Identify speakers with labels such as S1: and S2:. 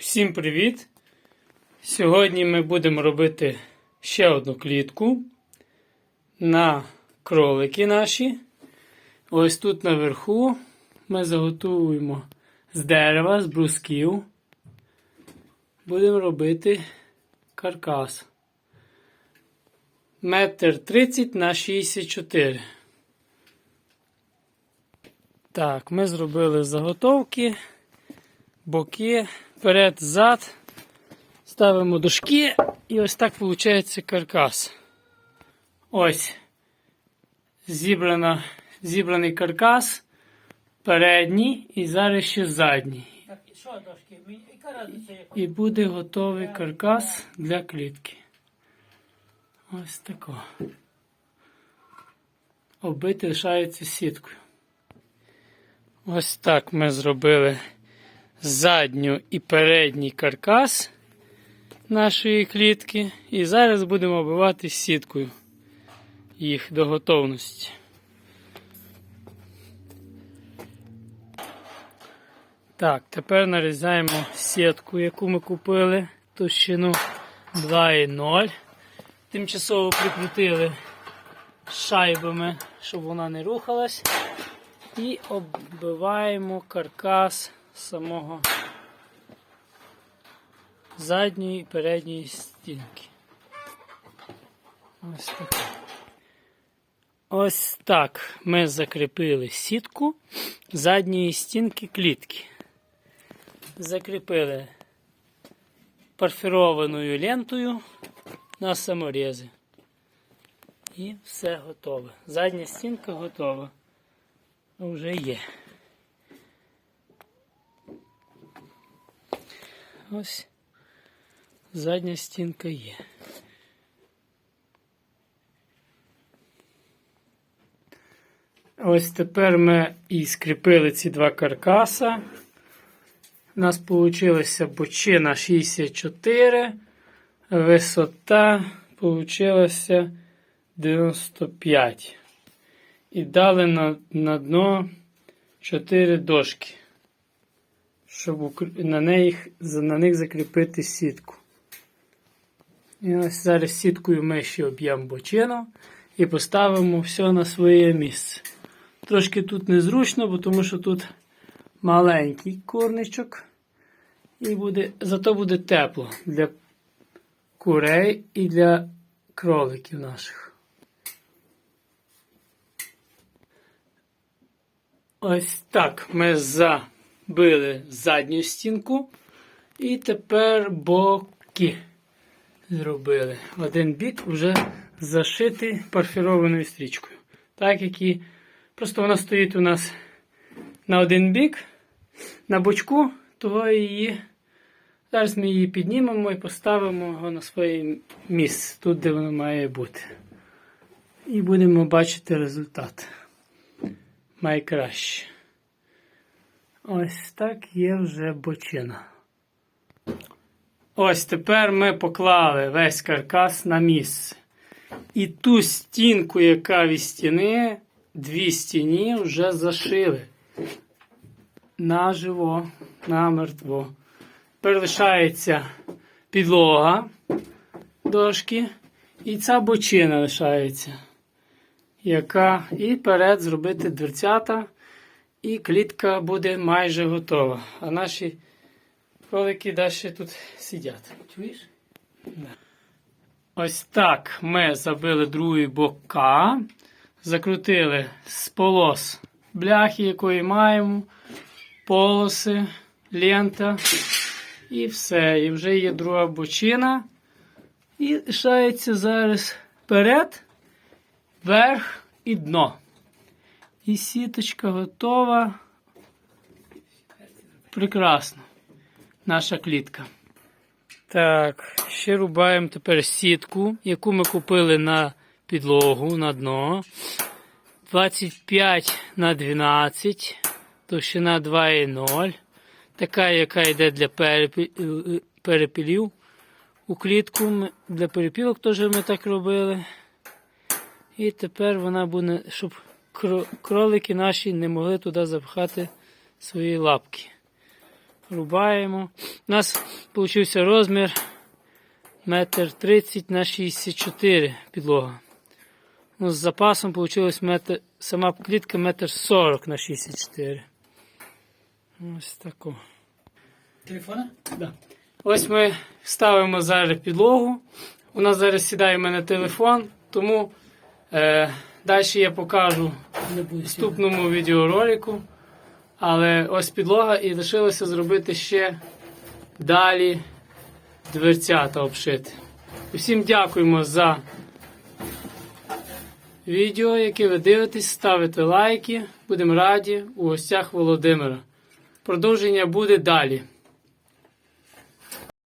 S1: Усім привіт! Сьогодні ми будемо робити ще одну клітку на кролики наші. Ось тут наверху ми заготуємо з дерева, з брусків. Будемо робити каркас. Метр 30 на 64. Так, ми зробили заготовки боки, вперед, зад. Ставимо дужки і ось так виходить каркас. Ось зібрана, зібраний каркас, передній і зараз ще задній.
S2: Дошки?
S1: І буде готовий каркас для клітки. Ось тако. Оббити лишається сіткою. Ось так ми зробили задню і передній каркас нашої клітки. І зараз будемо оббивати сіткою їх до готовності. Так, тепер нарізаємо сітку, яку ми купили, товщину 2,0. Тимчасово прикрутили шайбами, щоб вона не рухалась. І оббиваємо каркас самого задньої і передньої стінки. Ось так. Ось так ми закріпили сітку задньої стінки клітки. Закріпили парфірованою лентою на саморези. І все готове. Задня стінка готова. Вже є. Ось задня стінка є. Ось тепер ми і скріпили ці два каркаса. У нас вийшла бочина 64, висота вийшла 95. І дали на, на дно 4 дошки, щоб на них, на них закріпити сітку. І ось зараз сіткою ми ще об'ємо бочину і поставимо все на своє місце. Трошки тут незручно, бо тому що тут маленький корничок. І буде, зато буде тепло для курей і для кроликів наших. Ось так ми забили задню стінку. І тепер боки зробили. Один бік вже зашитий парфірованою стрічкою. Так як і просто вона стоїть у нас на один бік, на бочку, того її. Зараз ми її піднімемо і поставимо його на своє місце, тут, де воно має бути. І будемо бачити результат. Найкраще. Ось так є вже бочина. Ось тепер ми поклали весь каркас на місце. І ту стінку, яка від стіни, дві стіні вже зашили. Наживо, намертво. Тепер лишається підлога дошки. І ця бочина лишається. Яка і перед зробити дверцята, і клітка буде майже готова. А наші кролики далі тут сидять. Чуєш? Да. Ось так ми забили другий бока, закрутили з полос бляхи, якої маємо, полоси, лента. І все. І вже є друга бочина. І лишається зараз перед, верх і дно. І сіточка готова. Прекрасно. Наша клітка. Так, ще рубаємо тепер сітку, яку ми купили на підлогу на дно. 25 на 12, товщина 2,0. Така, яка йде для перепілів. У клітку для перепілок теж ми так робили. І тепер вона буде, щоб кролики наші не могли туди запхати свої лапки. Рубаємо. У нас вийшов розмір метр 30 на 64 підлога. Ну, з запасом вийшло метр, сама клітка метр 40 на 64. Ось тако.
S2: Телефона?
S1: Да. Ось ми ставимо зараз підлогу. У нас зараз сідає в мене телефон, тому е, далі я покажу в наступному відеоролику. Але ось підлога і лишилося зробити ще далі дверцята обшити. Усім дякуємо за відео, яке ви дивитесь, ставите лайки. Будемо раді у гостях Володимира. Продовження буде далі.